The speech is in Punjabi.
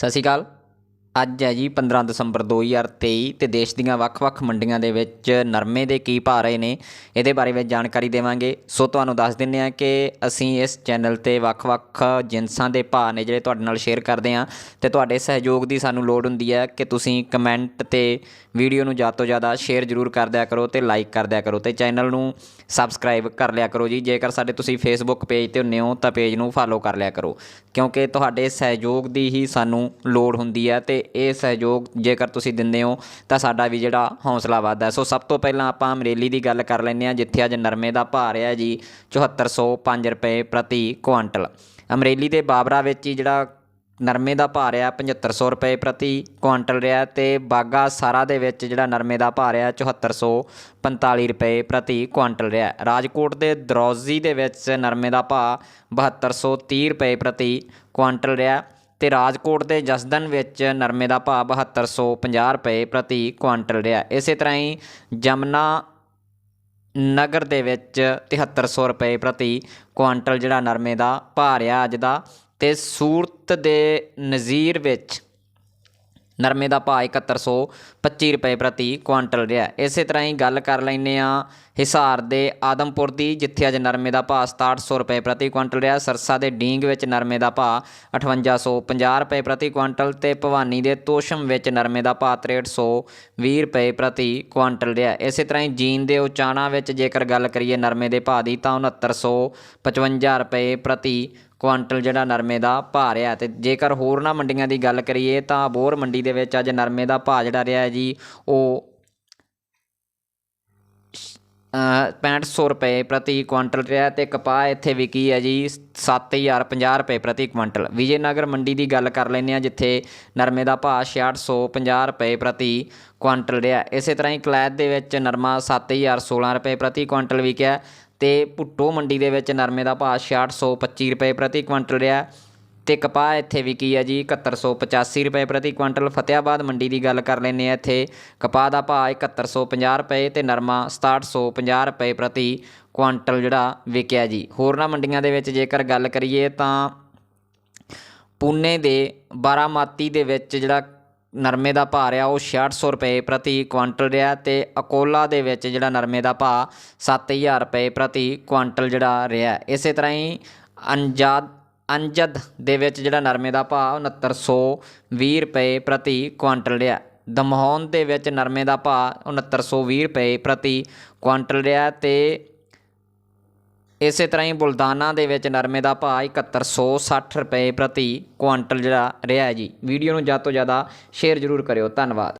ਸਤਿ ਸ਼੍ਰੀ ਅਕਾਲ। ਅੱਜ ਹੈ ਜੀ 15 ਦਸੰਬਰ 2023 ਤੇ ਦੇਸ਼ ਦੀਆਂ ਵੱਖ-ਵੱਖ ਮੰਡੀਆਂ ਦੇ ਵਿੱਚ ਨਰਮੇ ਦੇ ਕੀ ਭਾਅ ਰਹੇ ਨੇ, ਇਹਦੇ ਬਾਰੇ ਵਿੱਚ ਜਾਣਕਾਰੀ ਦੇਵਾਂਗੇ। ਸੋ ਤੁਹਾਨੂੰ ਦੱਸ ਦਿੰਨੇ ਆ ਕਿ ਅਸੀਂ ਇਸ ਚੈਨਲ ਤੇ ਵੱਖ-ਵੱਖ ਜਿਨਸਾਂ ਦੇ ਭਾਅ ਨੇ ਜਿਹੜੇ ਤੁਹਾਡੇ ਨਾਲ ਸ਼ੇਅਰ ਕਰਦੇ ਆ ਤੇ ਤੁਹਾਡੇ ਸਹਿਯੋਗ ਦੀ ਸਾਨੂੰ ਲੋੜ ਹੁੰਦੀ ਹੈ ਕਿ ਤੁਸੀਂ ਕਮੈਂਟ ਤੇ ਵੀਡੀਓ ਨੂੰ ਜ਼ਿਆਦਾ ਤੋਂ ਜ਼ਿਆਦਾ ਸ਼ੇਅਰ ਜ਼ਰੂਰ ਕਰ ਦਿਆ ਕਰੋ ਤੇ ਲਾਈਕ ਕਰ ਦਿਆ ਕਰੋ ਤੇ ਚੈਨਲ ਨੂੰ ਸਬਸਕ੍ਰਾਈਬ ਕਰ ਲਿਆ ਕਰੋ ਜੀ। ਜੇਕਰ ਸਾਡੇ ਤੁਸੀਂ ਫੇਸਬੁੱਕ ਪੇਜ ਤੇ ਹੁੰਨੇ ਹੋ ਤਾਂ ਪੇਜ ਨੂੰ ਫਾਲੋ ਕਰ ਲਿਆ ਕਰੋ, ਕਿਉਂਕਿ ਤੁਹਾਡੇ ਸਹਿਯੋਗ ਦੀ ਹੀ ਸਾਨੂੰ ਲੋੜ ਹੁੰਦੀ ਹੈ ਤੇ ਇਹ ਸਹਿਯੋਗ ਜੇਕਰ ਤੁਸੀਂ ਦਿੰਦੇ ਹੋ, ਤਾਂ ਸਾਡਾ ਵੀ ਜਿਹੜਾ ਹੌਸਲਾ ਵੱਧਦਾ ਸੋ ਸਭ ਤੋਂ ਪਹਿਲਾਂ ਆਪਾਂ ਅਮਰੇਲੀ ਦੀ ਗੱਲ ਕਰ ਲੈਂਦੇ ਹਾਂ, ਜਿੱਥੇ ਅੱਜ ਨਰਮੇ ਦਾ ਭਾਅ ਰਿਹਾ ਜੀ 7405 ਰੁਪਏ ਪ੍ਰਤੀ ਕੁਆਂਟਲ। ਅਮਰੇਲੀ ਦੇ ਬਾਬਰਾ ਵਿੱਚ ਹੀ ਜਿਹੜਾ ਨਰਮੇ ਦਾ ਭਾਅ ਰਿਹਾ 7500 ਰੁਪਏ ਪ੍ਰਤੀ ਕੁਆਂਟਲ ਰਿਹਾ ਤੇ ਬਾਗਾ ਸਾਰਾ ਦੇ ਵਿੱਚ ਜਿਹੜਾ ਨਰਮੇ ਦਾ ਭਾਅ ਰਿਹਾ 7445 ਰੁਪਏ ਪ੍ਰਤੀ ਕੁਆਂਟਲ ਰਿਹਾ ਰਾਜਕੋਟ ਦੇ ਦਰੌਜ਼ੀ ਦੇ ਵਿੱਚ ਨਰਮੇ ਦਾ ਭਾਅ 7230 ਰੁਪਏ ਪ੍ਰਤੀ ਕੁਆਂਟਲ ਰਿਹਾ ਤੇ ਰਾਜਕੋਟ ਦੇ ਜਸਦਨ ਵਿੱਚ ਨਰਮੇ ਦਾ ਭਾਅ 7250 ਰੁਪਏ ਪ੍ਰਤੀ ਕੁਆਂਟਲ ਰਿਹਾ। ਇਸੇ ਤਰ੍ਹਾਂ ਹੀ ਜਮਨਾ ਨਗਰ ਦੇ ਵਿੱਚ 7300 ਰੁਪਏ ਪ੍ਰਤੀ ਕੁਆਂਟਲ ਜਿਹੜਾ ਨਰਮੇ ਦਾ ਭਾਅ ਰਿਹਾ ਅੱਜ ਦਾ। ਤੇ ਸੂਰਤ ਦੇ ਨਜ਼ੀਰ ਵਿੱਚ ਨਰਮੇ ਦਾ ਭਾਅ 7125 ਰੁਪਏ ਪ੍ਰਤੀ ਕੁਆਂਟਲ ਰਿਹਾ ਇਸੇ ਤਰ੍ਹਾਂ ਹੀ ਗੱਲ ਕਰ ਲੈਂਦੇ ਆ ਹਿਸਾਰ ਦੇ ਆਦਮਪੁਰ ਦੀ, ਜਿੱਥੇ ਅੱਜ ਨਰਮੇ ਦਾ ਭਾਅ 6700 ਰੁਪਏ ਪ੍ਰਤੀ ਕੁਆਂਟਲ ਰਿਹਾ ਸਰਸਾ ਦੇ ਡੀਂਗ ਵਿੱਚ ਨਰਮੇ ਦਾ ਭਾਅ 5850 ਰੁਪਏ ਪ੍ਰਤੀ ਕੁਆਂਟਲ ਤੇ ਭਵਾਨੀ ਦੇ ਤੋਸ਼ਮ ਵਿੱਚ ਨਰਮੇ ਦਾ ਭਾਅ 6320 ਰੁਪਏ ਪ੍ਰਤੀ ਕੁਆਂਟਲ ਰਿਹਾ ਇਸੇ ਤਰ੍ਹਾਂ ਹੀ ਜੀਨ ਦੇ ਉਚਾਣਾ ਵਿੱਚ ਜੇਕਰ ਗੱਲ ਕਰੀਏ ਨਰਮੇ ਦੇ ਭਾਅ ਦੀ ਤਾਂ 6955 ਰੁਪਏ ਪ੍ਰਤੀ ਕੁਆਂਟਲ ਜਿਹੜਾ ਨਰਮੇ ਦਾ ਭਾਅ ਰਿਹਾ ਤੇ ਜੇਕਰ ਹੋਰਨਾਂ ਮੰਡੀਆਂ ਦੀ ਗੱਲ ਕਰੀਏ ਤਾਂ ਬੋਰ ਮੰਡੀ ਦੇ ਵਿੱਚ ਅੱਜ ਨਰਮੇ ਦਾ ਭਾਅ ਜਿਹੜਾ ਰਿਹਾ ਹੈ ਜੀ, ਉਹ ਅ 6500 ਰੁਪਏ ਪ੍ਰਤੀ ਕੁਆਂਟਲ ਰਿਹਾ ਤੇ ਕਪਾਹ ਇੱਥੇ ਵਿਕੀ ਹੈ ਜੀ 7050 ਰੁਪਏ ਪ੍ਰਤੀ ਕੁਇੰਟਲ ਵਿਜੇਨਗਰ ਮੰਡੀ ਦੀ ਗੱਲ ਕਰ ਲੈਂਦੇ ਆ ਜਿੱਥੇ ਨਰਮੇ ਦਾ ਭਾਅ 6650 ਰੁਪਏ ਪ੍ਰਤੀ ਕੁਆਂਟਲ ਰਿਹਾ। ਇਸੇ ਤਰ੍ਹਾਂ ਹੀ ਕਲੈਦ ਦੇ ਵਿੱਚ ਨਰਮਾ 7016 ਰੁਪਏ ਪ੍ਰਤੀ ਕੁਇੰਟਲ ਵਿਕਿਆ। ਤੇ ਭੁੱਟੋ ਮੰਡੀ ਦੇ ਵਿੱਚ ਨਰਮੇ ਦਾ ਭਾਅ 6625 ਰੁਪਏ ਪ੍ਰਤੀ ਕੁਇੰਟਲ ਰਿਹਾ ਤੇ ਕਪਾਹ ਇੱਥੇ ਵਿਕੀ ਹੈ ਜੀ 7185 ਰੁਪਏ ਪ੍ਰਤੀ ਕੁਇੰਟਲ। ਫਤਿਆਬਾਦ ਮੰਡੀ ਦੀ ਗੱਲ ਕਰ ਲੈਂਦੇ ਆ ਇੱਥੇ। ਕਪਾਹ ਦਾ ਭਾਅ 7150 ਰੁਪਏ ਤੇ ਨਰਮਾ 6750 ਰੁਪਏ ਪ੍ਰਤੀ ਕੁਇੰਟਲ ਜਿਹੜਾ ਵਿਕਿਆ ਜੀ। ਹੋਰਨਾਂ ਮੰਡੀਆਂ ਦੇ ਵਿੱਚ ਜੇਕਰ ਗੱਲ ਕਰੀਏ ਤਾਂ ਪੂਨੇ ਦੇ ਬਾਰਾਮਾਤੀ ਦੇ ਵਿੱਚ ਜਿਹੜਾ ਨਰਮੇ ਦਾ ਭਾਅ ਰਿਹਾ, ਉਹ 6600 ਰੁਪਏ ਪ੍ਰਤੀ ਕੁਆਂਟਲ ਰਿਹਾ ਤੇ ਅਕੋਲਾ ਦੇ ਵਿੱਚ ਜਿਹੜਾ ਨਰਮੇ ਦਾ ਭਾਅ 7000 ਰੁਪਏ ਪ੍ਰਤੀ ਕੁਆਂਟਲ ਜਿਹੜਾ ਰਿਹਾ। ਇਸੇ ਤਰ੍ਹਾਂ ਹੀ ਅੰਜਾਦ, ਅੰਜਦ ਦੇ ਵਿੱਚ ਜਿਹੜਾ ਨਰਮੇ ਦਾ ਭਾਅ 6920 ਰੁਪਏ ਪ੍ਰਤੀ ਕੁਆਂਟਲ ਰਿਹਾ। ਦਮਹੌਨ ਦੇ ਵਿੱਚ ਨਰਮੇ ਦਾ ਭਾਅ 6920 ਰੁਪਏ ਪ੍ਰਤੀ ਕੁਆਂਟਲ ਰਿਹਾ ਤੇ ਇਸੇ ਤਰ੍ਹਾਂ ਹੀ ਬੁਲਦਾਨਾ ਦੇ ਵਿੱਚ ਨਰਮੇ ਦਾ ਭਾਅ 7160 ਰੁਪਏ ਪ੍ਰਤੀ ਕੁਆਂਟਲ ਜਿਹੜਾ ਰਿਹਾ ਜੀ। ਵੀਡੀਓ ਨੂੰ ਜ਼ਿਆਦਾ ਤੋਂ ਜ਼ਿਆਦਾ ਸ਼ੇਅਰ ਜ਼ਰੂਰ ਕਰਿਓ। ਧੰਨਵਾਦ।